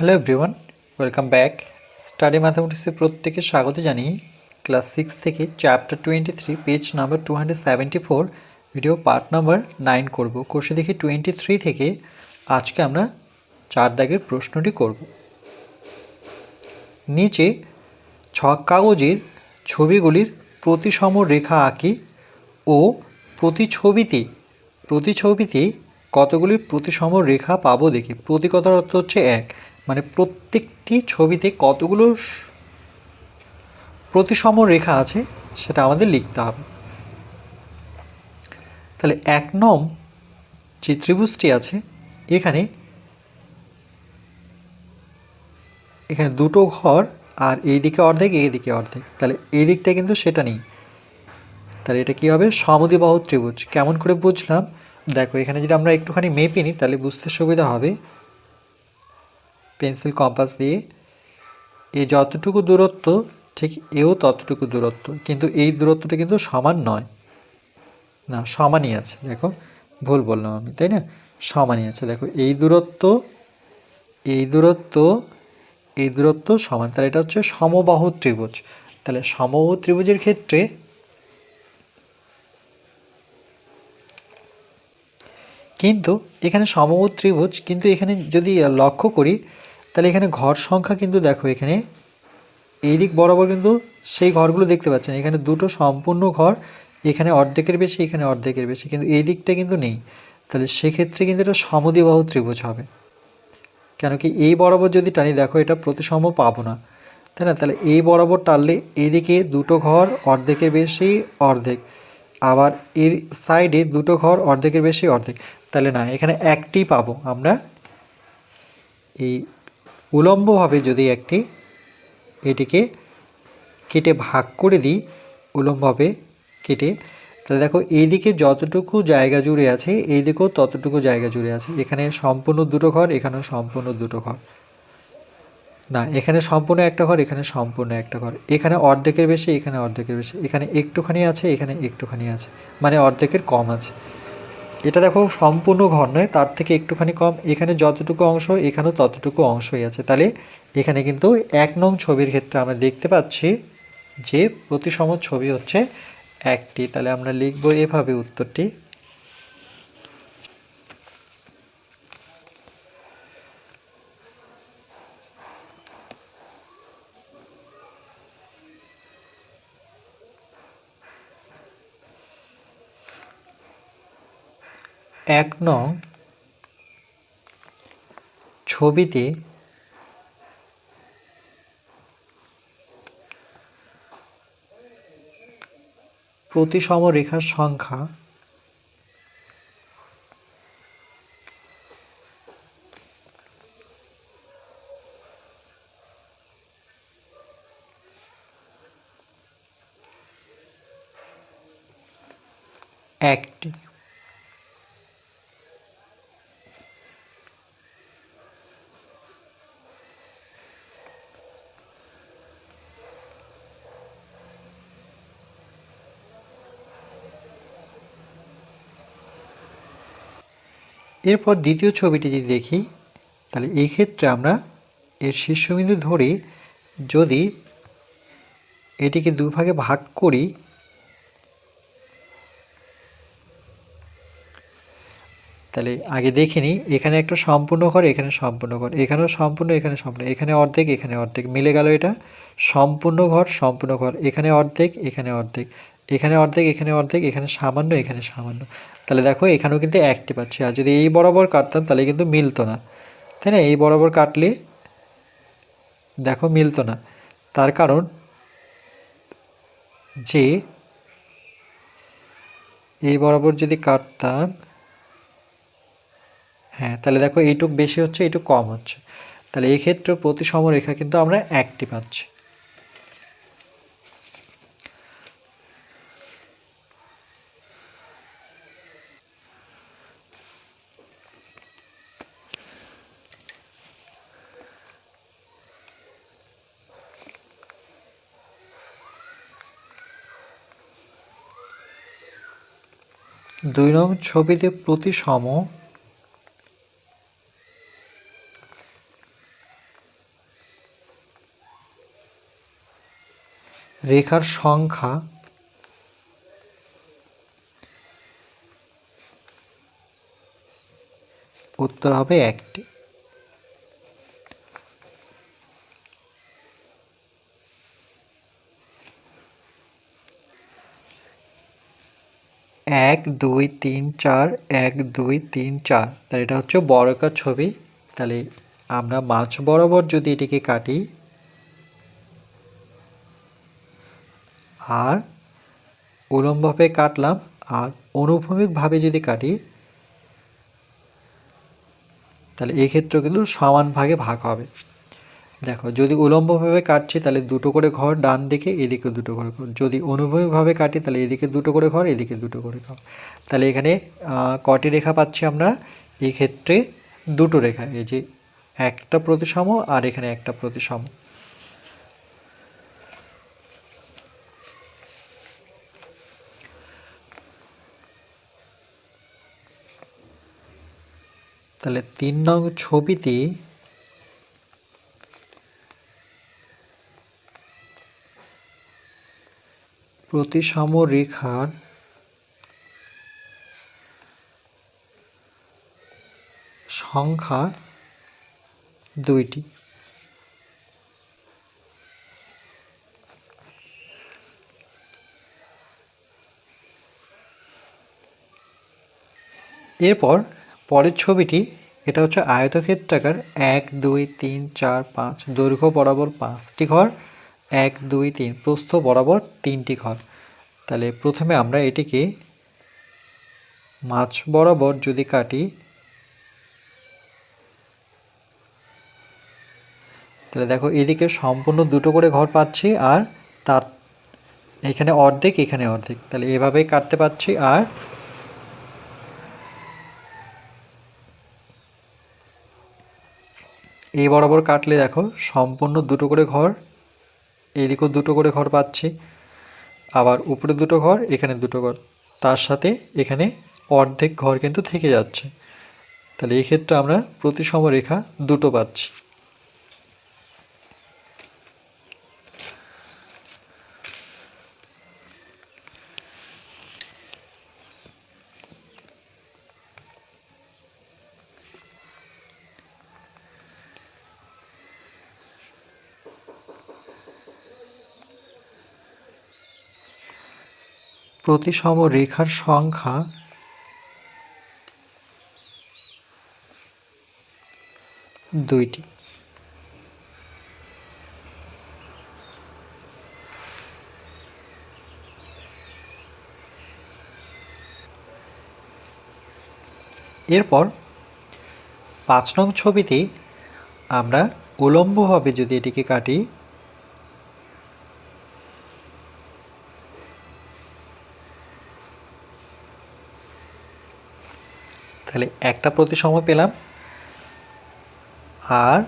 Hello everyone welcome back study ম্যাথামেটিক্সে প্রত্যেকে স্বাগত জানিয়ে ক্লাস সিক্স থেকে chapter twenty three page number two hundred seventy four video part number nine করব। কোর্সে দেখি টোয়েন্টি থ্রি থেকে আজকে আমরা চার দাগের প্রশ্নটি করব। নিচে ছক কাগজের ছবিগুলির প্রতিসম রেখা আঁকি ও প্রতি ছবিতে প্রতি ছবিতে কতগুলি প্রতিসম রেখা পাবো দেখি। প্রতি কথার অর্থ হচ্ছে এক। মানে প্রত্যেকটি ছবিতে কতগুলো প্রতিসম রেখা আছে সেটা আমাদের লিখতে হবে। তাহলে এক নম যে ত্রিভুজটি আছে, এখানে এখানে দুটো ঘর আর এই দিকে অর্ধেক এই দিকে অর্ধেক। তাহলে এই দিকটা কিন্তু সেটা নেই। তাহলে এটা কী হবে? সমদ্বিবাহু ত্রিভুজ। কেমন করে বুঝলাম? দেখো, এখানে যদি আমরা একটুখানি মেপে নিই, তাহলে বুঝতে সুবিধা হবে। পেন্সিল কম্পাস দিয়ে এই যতটুকু দূরত্ব, ঠিক এও ততটুকু দূরত্ব, কিন্তু এই দূরত্বটা কিন্তু সমান নয়। না, সমানই আছে, দেখো, ভুল বললাম আমি, তাই না? সমানই আছে, দেখো, এই দূরত্ব এই দূরত্ব এই দূরত্ব সমান, তাহলে এটা হচ্ছে সমবাহু ত্রিভুজ। তাহলে সমবাহু ত্রিভুজের ক্ষেত্রে কিন্তু এখানে সমবাহু ত্রিভুজ, কিন্তু এখানে যদি লক্ষ্য করি তাহলে এখানে ঘর সংখ্যা কিন্তু দেখো এখানে এই দিক বরাবর কিন্তু সেই ঘরগুলো দেখতে পাচ্ছেন। এখানে দুটো সম্পূর্ণ ঘর, এখানে অর্ধেকের বেশি, এখানে অর্ধেকের বেশি, কিন্তু এই দিকটা কিন্তু নেই। তাহলে সেক্ষেত্রে কিন্তু এটা সমদ্বিবাহু ত্রিভুজ হবে। কেন কি এই বরাবর যদি টানি, দেখো এটা প্রতিসম পাবো না। তাই না? তাহলে এই বরাবর টানলে এদিকে দুটো ঘর, অর্ধেকের বেশি, অর্ধেক। আবার এর সাইডে দুটো ঘর, অর্ধেকের বেশি, অর্ধেক। তাহলে না, এখানে একটি পাবো আমরা। এই উলম্বভাবে যদি একটি এটিকে কেটে ভাগ করে দিই, উলম্বভাবে কেটে, তাহলে দেখো এইদিকে যতটুকু জায়গা জুড়ে আছে এই দিকেও ততটুকু জায়গা জুড়ে আছে। এখানে সম্পূর্ণ দুটো ঘর, এখানেও সম্পূর্ণ দুটো ঘর। না, এখানে সম্পূর্ণ একটা ঘর, এখানে সম্পূর্ণ একটা ঘর। এখানে অর্ধেকের বেশি, এখানে অর্ধেকের বেশি। এখানে একটুখানি আছে, এখানে একটুখানি আছে। মানে অর্ধেকের কম আছে। এটা দেখো সম্পূর্ণ ঘর নয়, তার থেকে একটুখানি কম। এখানে যতটুকু অংশ, এখানেও ততটুকু অংশই আছে। তাহলে এখানে কিন্তু এক নং ছবির ক্ষেত্রে আমরা দেখতে পাচ্ছি যে প্রতিসম ছবি হচ্ছে একটি। তাহলে আমরা লিখব এভাবে উত্তরটি। এক নং ছবিতে প্রতিসম রেখার সংখ্যা একটি। এরপর দ্বিতীয় ছবিটি যদি দেখি, তাহলে এই ক্ষেত্রে আমরা এর শীর্ষবিন্দু ধরে যদি এটিকে দুভাগে ভাগ করি, তাহলে আগে দেখে নিই, এখানে একটা সম্পূর্ণ ঘর, এখানে সম্পূর্ণ ঘর, এখানেও সম্পূর্ণ, এখানে সম্পূর্ণ, এখানে অর্ধেক এখানে অর্ধেক, মিলে গেল এটা, সম্পূর্ণ ঘর সম্পূর্ণ ঘর, এখানে অর্ধেক এখানে অর্ধেক। এখানে অর্ধেক এখানে অর্ধেক, এখানে সামান্য এখানে সামান্য। তাহলে দেখো, এখানেও কিন্তু একটি পাচ্ছি। আর যদি এই বরাবর কাটতাম, তাহলে কিন্তু মিলতো না। তাই না? এই বরাবর কাটলে দেখো মিলতো না। তার কারণ যে এই বরাবর যদি কাটতাম হ্যাঁ তাহলে দেখো এইটুক বেশি হচ্ছে, এইটুক কম হচ্ছে। তাহলে এই ক্ষেত্রে প্রতি সমরেখা কিন্তু আমরা একটি পাচ্ছি। দুই নং ছবিতে প্রতিসম রেখার সংখ্যা উত্তর হবে একটি। এক, দুই, তিন, চার, এক, দুই, তিন, চার। তাহলে এটা হচ্ছে বর্গাকার ছবি। তাহলে আমরা মাছ বরাবর যদি এটিকে কাটি, আর উলম্বভাবে কাটলাম, আর অনুভূমিকভাবে যদি কাটি, তাহলে এক্ষেত্রে কিন্তু সমান ভাগে ভাগ হবে। দেখো, যদি উলম্বভাবে কাটছি, তাহলে দুটো করে ঘর ডান দিকে, এদিকে দুটো করে ঘর। যদি অনুভূমিকভাবে কাটি, তাহলে এদিকে দুটো করে ঘর, এদিকে দুটো করে ঘর। তাহলে এখানে কটি রেখা পাচ্ছি আমরা? এই ক্ষেত্রে দুটো রেখা, এই যে একটা প্রতিসম আর এখানে একটা প্রতিসম। তাহলে তিন নং ছবিতে প্রতিসম হার সংখ্যা দুইটি। এরপর পরের ছবিটি, এটা হচ্ছে আয়তক্ষেত্রাকার এক, দুই, তিন, চার, পাঁচ, দৈর্ঘ্য বরাবর পাঁচটি ঘর। এক, দুই, তিন, প্রস্থ বরাবর তিনটি ঘর। তাহলে প্রথমে আমরা এটিকে মাছ বরাবর যদি কাটি, তাহলে দেখো এদিকে সম্পূর্ণ দুটো করে ঘর পাচ্ছি আর তার এখানে অর্ধেক এখানে অর্ধেক। তাহলে এভাবেই কাটতে পাচ্ছি আর এই বরাবর কাটলে দেখো সম্পূর্ণ দুটো করে ঘর এইদিকেও দুটো করে ঘর পাচ্ছি। আবার উপরে দুটো ঘর, এখানে দুটো ঘর। তার সাথে এখানে অর্ধেক ঘর কিন্তু থেকে যাচ্ছে। তাহলে এক্ষেত্রে ক্ষেত্রে আমরা প্রতিসম রেখা দুটো পাচ্ছি। প্রতিসম রেখার সংখ্যা দুইটি। এরপর পাঁচ নং ছবিতে আমরা উলম্বভাবে যদি এটিকে কাটি তাহলে একটা প্রতিসম পেলাম। আর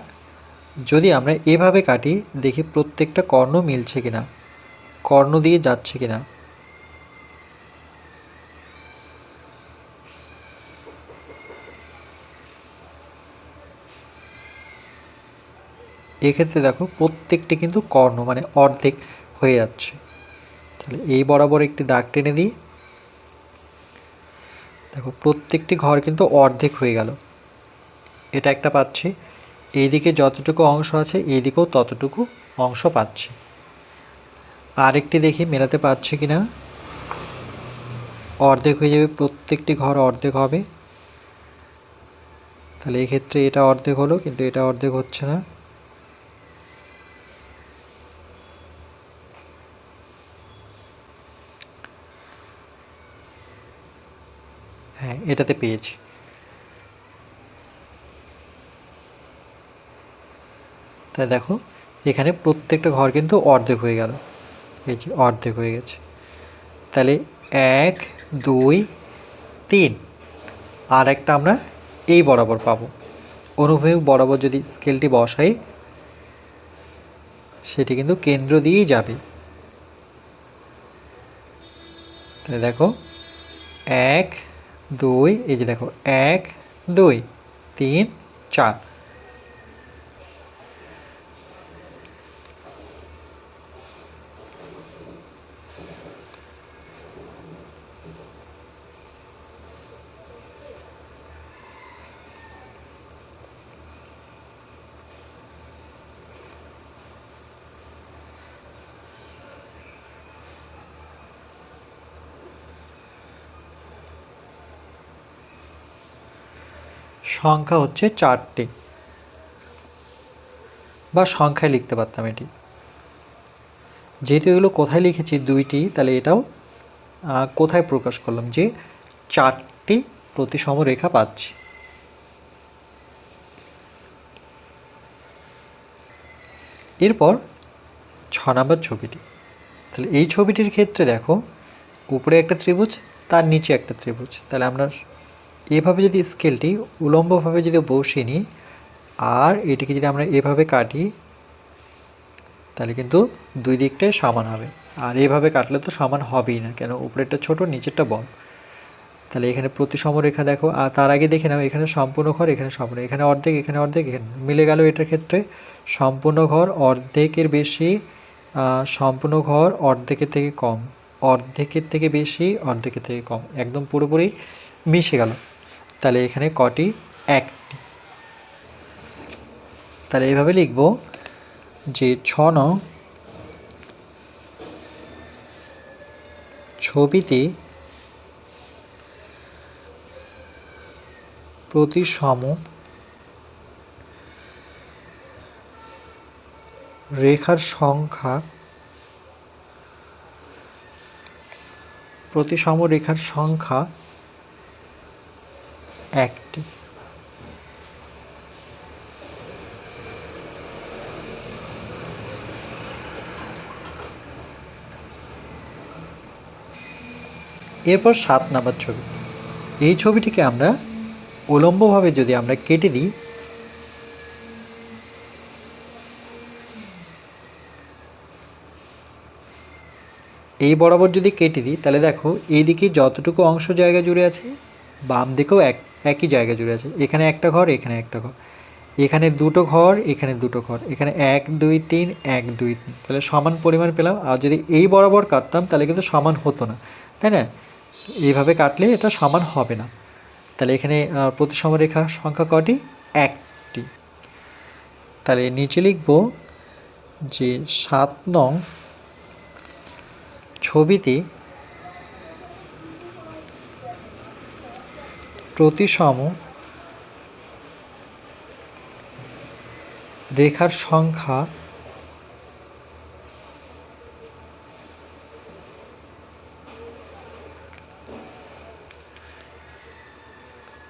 যদি আমরা এভাবে কাটি, দেখি প্রত্যেকটা কর্ণ মিলছে কিনা, কর্ণ দিয়ে যাচ্ছে কিনা। এক্ষেত্রে দেখো প্রত্যেকটি কিন্তু কর্ণ মানে অর্ধেক হয়ে যাচ্ছে। তাহলে এই বরাবর একটি দাগ টেনে দিই। দেখো, প্রত্যেকটি ঘর কিন্তু অর্ধেক হয়ে গেল। এটা একটা পাচ্ছি। এইদিকে যতটুকু অংশ আছে, এইদিকেও ততটুকু অংশ পাচ্ছি। আরেকটি দেখি, মেলাতে পারছি কি না অর্ধেক হয়ে যাবে, প্রত্যেকটি ঘর অর্ধেক হবে। তাহলে এক্ষেত্রে এটা অর্ধেক হলো, কিন্তু এটা অর্ধেক হচ্ছে না হ্যাঁ এটাতে পেয়েছি। তাই দেখো, এখানে প্রত্যেকটা ঘর কিন্তু অর্ধেক হয়ে গেল। এই যে অর্ধেক হয়ে গেছে। তাহলে এক, দুই, তিন। আর একটা আমরা এই বরাবর পাবো। অনুভূমিক বরাবর যদি স্কেলটি বসাই, সেটি কিন্তু কেন্দ্র দিয়েই যাবে। তাহলে দেখো, এক দুই এই যে দেখো এক দুই তিন চার। সংখ্যা হচ্ছে চারটি। বা সংখ্যায় লিখতে পারতাম এটি। যেহেতু এগুলো কোথায় লিখেছি দুইটি, তাহলে এটাও কোথায় প্রকাশ করলাম? যে চারটি প্রতিসম রেখা পাচ্ছি। এরপর ছ নম্বর ছবিটি। তাহলে এই ছবিটির ক্ষেত্রে দেখো, উপরে একটা ত্রিভুজ, তার নিচে একটা ত্রিভুজ। তাহলে আমরা এভাবে যদি স্কেলটি উলম্বভাবে যদি বসিয়ে নিই, আর এটিকে যদি আমরা এভাবে কাটি, তাহলে কিন্তু দুই দিকটাই সমান হবে। আর এভাবে কাটলে তো সমান হবেই না, কেন উপরেরটা ছোট, নিচেরটা বড়। তাহলে এখানে প্রতিসম রেখা দেখো, আর তার আগে দেখে নাও, এখানে সম্পূর্ণ ঘর, এখানে সম্পূর্ণ, এখানে অর্ধেক এখানে অর্ধেক, এখানে মিলে গেল এটার ক্ষেত্রে সম্পূর্ণ ঘর অর্ধেকের বেশি সম্পূর্ণ ঘর অর্ধেকের থেকে কম, অর্ধেকের থেকে বেশি, অর্ধেকের থেকে কম, একদম পুরোপুরি মিশে গেল। তাহলে এখানে কটি? একটি তাহলে এইভাবে লিখব যে ছ নং ছবিতে প্রতিসম রেখার সংখ্যা প্রতিসম রেখার সংখ্যা একটি এরপর সাত নাম্বার ছবি। এই ছবিটিকে আমরা উলম্বভাবে যদি আমরা কেটে দিই, এই বরাবর যদি কেটে দিই, তাহলে দেখো এইদিকে যতটুকু অংশ জায়গা জুড়ে আছে, বাম দিকেও এক, একই জায়গা জুড়ে আছে। এখানে একটা ঘর, এখানে একটা ঘর। এখানে দুটো ঘর, এখানে দুটো ঘর। এখানে এক, দুই, তিন, এক, দুই, তিন। তাহলে সমান পরিমাণ পেলাম। আর যদি এই বরাবর কাটতাম, তাহলে কিন্তু সমান হতো না। তাই না? এইভাবে কাটলে এটা সমান হবে না। তাহলে এখানে প্রতিসম রেখা সংখ্যা কটি? একটি। তাহলে নিচে লিখব যে সাত নং ছবিতে প্রতিসম রেখার সংখ্যা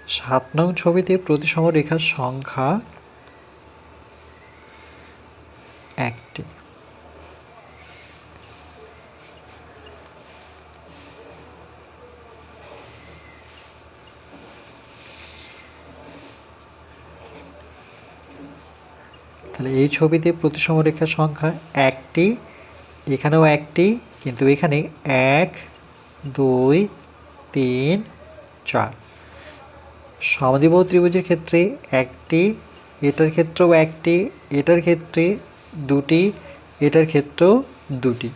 সাত নং ছবিতে প্রতিসম রেখার সংখ্যা একটি। তাহলে এই ছবিতে প্রতিসম রেখার সংখ্যা একটি, এখানেও একটি, কিন্তু এখানে এক, দুই, তিন, চার। সমদ্বিবাহু ত্রিভুজের ক্ষেত্রে একটি, এটার ক্ষেত্রেও একটি, এটার ক্ষেত্রে দুটি, এটার ক্ষেত্রেও দুটি।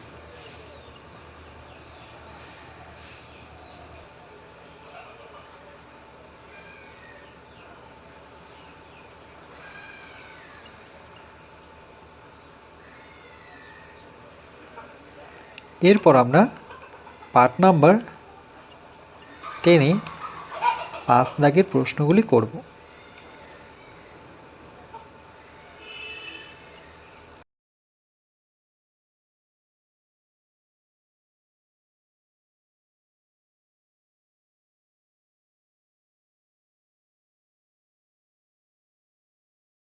এরপর আমরা পার্ট নাম্বার টেনে পাঁচ দাগের প্রশ্নগুলি করব।